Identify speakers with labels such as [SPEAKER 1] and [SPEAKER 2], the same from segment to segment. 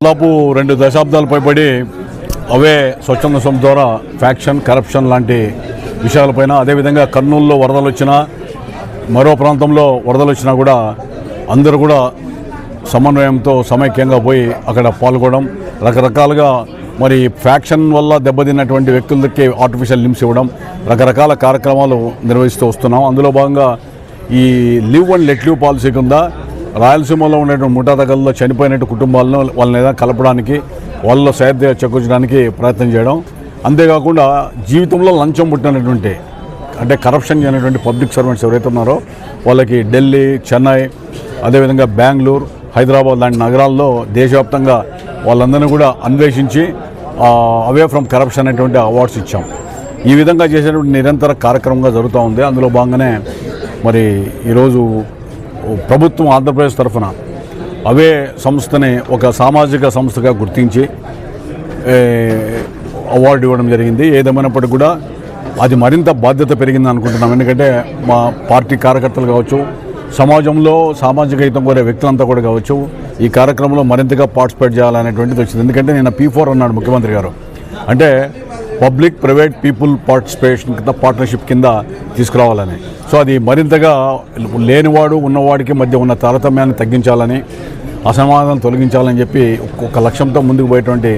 [SPEAKER 1] దాదాపు రెండు దశాబ్దాలు పైబడి అవే స్వచ్ఛంద సంస్థ ద్వారా ఫ్యాక్షన్ కరప్షన్ లాంటి విషయాలపైన అదేవిధంగా కర్నూలులో వరదలు వచ్చినా మరో ప్రాంతంలో వరదలు వచ్చినా కూడా అందరూ కూడా సమన్వయంతో సమైక్యంగా పోయి అక్కడ పాల్గొనడం రకరకాలుగా మరి ఫ్యాక్షన్ వల్ల దెబ్బతిన్నటువంటి వ్యక్తులకి ఆర్టిఫిషియల్ లిమ్స్ ఇవ్వడం రకరకాల కార్యక్రమాలు నిర్వహిస్తూ వస్తున్నాం. అందులో భాగంగా ఈ live and let live policy కింద రాయలసీమలో ఉండేటువంటి ముఠా దగ్గరలో చనిపోయినట్టు కుటుంబాలను వాళ్ళని ఏదైనా కలపడానికి వాళ్ళలో సేద్య చెక్కొచ్చడానికి ప్రయత్నం చేయడం. అంతేకాకుండా జీవితంలో లంచం పుట్టినటువంటి అంటే కరప్షన్ చేయనటువంటి పబ్లిక్ సర్వెంట్స్ ఎవరైతే ఉన్నారో వాళ్ళకి ఢిల్లీ చెన్నై అదేవిధంగా బెంగళూరు హైదరాబాద్ లాంటి నగరాల్లో దేశవ్యాప్తంగా వాళ్ళందరినీ కూడా అన్వేషించి అవే ఫ్రమ్ కరప్షన్ అనేటువంటి అవార్డ్స్ ఇచ్చాం. ఈ విధంగా చేసేటువంటి నిరంతర కార్యక్రమంగా జరుగుతూ ఉంది. అందులో భాగంగానే మరి ఈరోజు ప్రభుత్వం ఆంధ్రప్రదేశ్ తరఫున అవే సంస్థని ఒక సామాజిక సంస్థగా గుర్తించి అవార్డు ఇవ్వడం జరిగింది. ఏదేమైనప్పటికీ కూడా అది మరింత బాధ్యత పెరిగింది అనుకుంటున్నాం. ఎందుకంటే మా పార్టీ కార్యకర్తలు కావచ్చు సమాజంలో సామాజిక హితం కోరే వ్యక్తులంతా కూడా కావచ్చు ఈ కార్యక్రమంలో మరింతగా పార్టిసిపేట్ చేయాలనేటువంటిది వచ్చింది. ఎందుకంటే నేను పీ ఫోర్ అన్నాడు ముఖ్యమంత్రి గారు. అంటే పబ్లిక్ ప్రైవేట్ పీపుల్ పార్టిసిపేషన్ కింద పార్ట్నర్షిప్ కింద తీసుకురావాలని. సో అది మరింతగా లేనివాడు ఉన్నవాడికి మధ్య ఉన్న తారతమ్యాన్ని తగ్గించాలని అసమాధానం తొలగించాలని చెప్పి ఒక లక్ష్యంతో ముందుకు పోయేటువంటి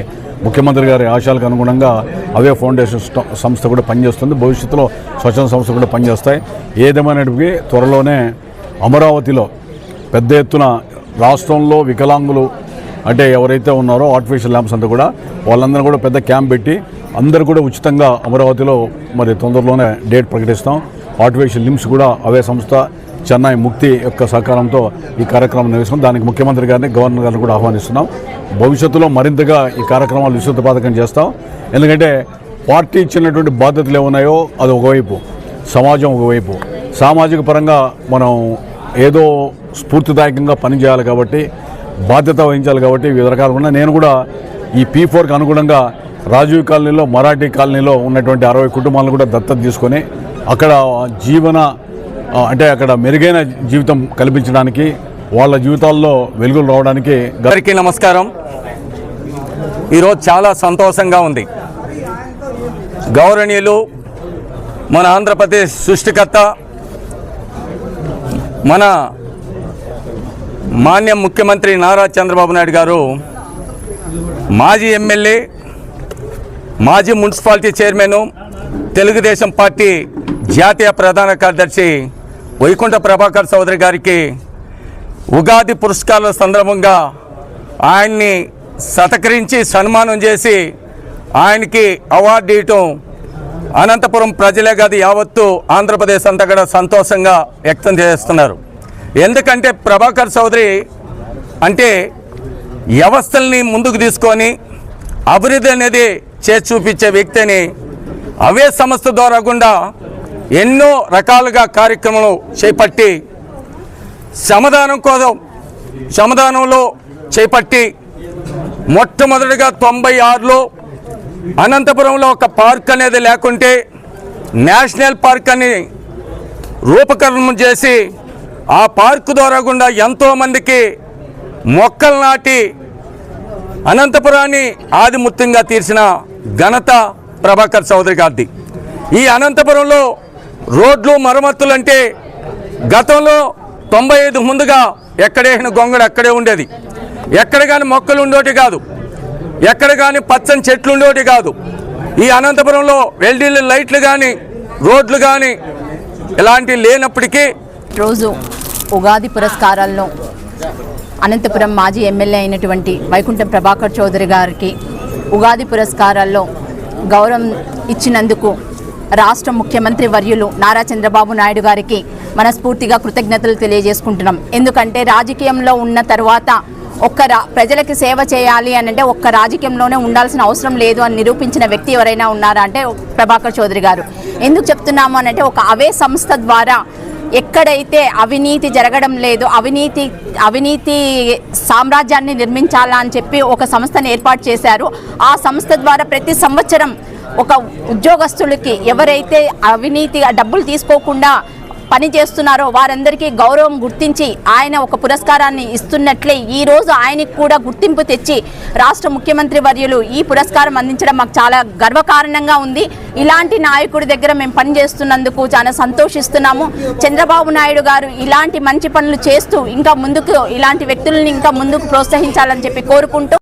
[SPEAKER 1] ముఖ్యమంత్రి గారి ఆశయాలకు అనుగుణంగా అవే ఫౌండేషన్ సంస్థ కూడా పనిచేస్తుంది. భవిష్యత్తులో స్వచ్ఛంద సంస్థ కూడా పనిచేస్తాయి. ఏదేమైనప్పటికీ త్వరలోనే అమరావతిలో పెద్ద ఎత్తున రాష్ట్రంలో వికలాంగులు అంటే ఎవరైతే ఉన్నారో ఆర్టిఫిషియల్ ల్యాంప్స్ అంతా కూడా వాళ్ళందరూ కూడా పెద్ద క్యాంప్ పెట్టి అందరూ కూడా ఉచితంగా అమరావతిలో మరి తొందరలోనే డేట్ ప్రకటిస్తాం. ఆర్టిఫిషియల్ లిమ్స్ కూడా అవే సంస్థ చెన్నై ముక్తి యొక్క సహకారంతో ఈ కార్యక్రమం నిర్వహిస్తున్నాం. దానికి ముఖ్యమంత్రి గారిని గవర్నర్ గారిని కూడా ఆహ్వానిస్తున్నాం. భవిష్యత్తులో మరింతగా ఈ కార్యక్రమాలు విస్తృతపాతకం చేస్తాం. ఎందుకంటే పార్టీ ఇచ్చినటువంటి బాధ్యతలు ఏమున్నాయో అది ఒకవైపు సమాజం ఒకవైపు. సామాజిక పరంగా మనం ఏదో స్ఫూర్తిదాయకంగా పనిచేయాలి కాబట్టి బాధ్యత వహించాలి కాబట్టి వివిధ రకాలుగా నేను కూడా ఈ పీ ఫోర్కి అనుగుణంగా రాజీవ్ కాలనీలో మరాఠీ కాలనీలో ఉన్నటువంటి అరవై కుటుంబాలను కూడా దత్తత తీసుకొని అక్కడ జీవన అంటే అక్కడ మెరుగైన జీవితం కల్పించడానికి వాళ్ళ జీవితాల్లో వెలుగులు రావడానికి గ-
[SPEAKER 2] అందరికీ నమస్కారం. ఈరోజు చాలా సంతోషంగా ఉంది. గౌరవనీయులు మన ఆంధ్రప్రదేశ్ సృష్టికర్త మన మాన్య ముఖ్యమంత్రి నారా చంద్రబాబు నాయుడు గారు మాజీ ఎమ్మెల్యే మాజీ మున్సిపాలిటీ చైర్మన్ తెలుగుదేశం పార్టీ జాతీయ ప్రధాన కార్యదర్శి వైకుంఠ ప్రభాకర్ చౌదరి గారికి ఉగాది పురస్కారాల సందర్భంగా ఆయన్ని సతకరించి సన్మానం చేసి ఆయనకి అవార్డు ఇవ్వటం అనంతపురం ప్రజలే కాదు యావత్తు ఆంధ్రప్రదేశ్ అంతా కూడా సంతోషంగా వ్యక్తం చేస్తున్నారు. ఎందుకంటే ప్రభాకర్ చౌదరి అంటే వ్యవస్థల్ని ముందుకు తీసుకొని అభివృద్ధి అనేది చేసి చూపించే వ్యక్తి అని అవే సంస్థ ద్వారా గుండా ఎన్నో రకాలుగా కార్యక్రమాలు చేపట్టి సమాధానం కోసం సమాధానంలో చేపట్టి మొట్టమొదటిగా తొంభై ఆరులో అనంతపురంలో ఒక పార్క్ అనేది లేకుంటే నేషనల్ పార్క్ అని రూపకరణం చేసి ఆ పార్క్ ద్వారా గుండా ఎంతోమందికి మొక్కలు నాటి అనంతపురాన్ని ఆదిముత్యంగా తీర్చిన ఘనత ప్రభాకర్ చౌదరి గారిది. ఈ అనంతపురంలో రోడ్లు మరమ్మతులు అంటే గతంలో తొంభై ఐదు ముందుగా ఎక్కడేసిన గొంగడు అక్కడే ఉండేది. ఎక్కడ కానీ మొక్కలు ఉండేటి కాదు. ఎక్కడ కానీ పచ్చని చెట్లు ఉండేటి కాదు. ఈ అనంతపురంలో ఎల్డీలు లైట్లు కానీ రోడ్లు కానీ ఇలాంటివి లేనప్పటికీ
[SPEAKER 3] రోజు ఉగాది పురస్కారాలను అనంతపురం మాజీ ఎమ్మెల్యే అయినటువంటి వైకుంఠం ప్రభాకర్ చౌదరి గారికి ఉగాది పురస్కారాల్లో గౌరవం ఇచ్చినందుకు రాష్ట్ర ముఖ్యమంత్రి వర్యులు నారా చంద్రబాబు నాయుడు గారికి మనస్ఫూర్తిగా కృతజ్ఞతలు తెలియజేసుకుంటున్నాం. ఎందుకంటే రాజకీయంలో ఉన్న తర్వాత ఒక్క రా ప్రజలకి సేవ చేయాలి అని అంటే ఒక్క రాజకీయంలోనే ఉండాల్సిన అవసరం లేదు అని నిరూపించిన వ్యక్తి ఎవరైనా ఉన్నారా అంటే ప్రభాకర్ చౌదరి గారు. ఎందుకు చెప్తున్నాము అని అంటే ఒక అవే సంస్థ ద్వారా ఎక్కడైతే అవినీతి జరగడం లేదు అవినీతి అవినీతి సామ్రాజ్యాన్ని నిర్మించాలా అని చెప్పి ఒక సంస్థను ఏర్పాటు చేశారు. ఆ సంస్థ ద్వారా ప్రతి సంవత్సరం ఒక ఉద్యోగస్తులకి ఎవరైతే అవినీతి డబ్బులు తీసుకోకుండా పని చేస్తున్నారో వారందరికీ గౌరవం గుర్తించి ఆయన ఒక పురస్కారాన్ని ఇస్తున్నట్లే ఈ రోజు ఆయనకు కూడా గుర్తింపు తెచ్చి రాష్ట్ర ముఖ్యమంత్రి వర్యులు ఈ పురస్కారం అందించడం మాకు చాలా గర్వకారణంగా ఉంది. ఇలాంటి నాయకుడి దగ్గర మేము పని చేస్తున్నందుకు చాలా సంతోషిస్తున్నాము. చంద్రబాబు నాయుడు గారు ఇలాంటి మంచి పనులు చేస్తూ ఇంకా ముందుకు ఇలాంటి వ్యక్తులను ఇంకా ముందుకు ప్రోత్సహించాలని చెప్పి కోరుకుంటూ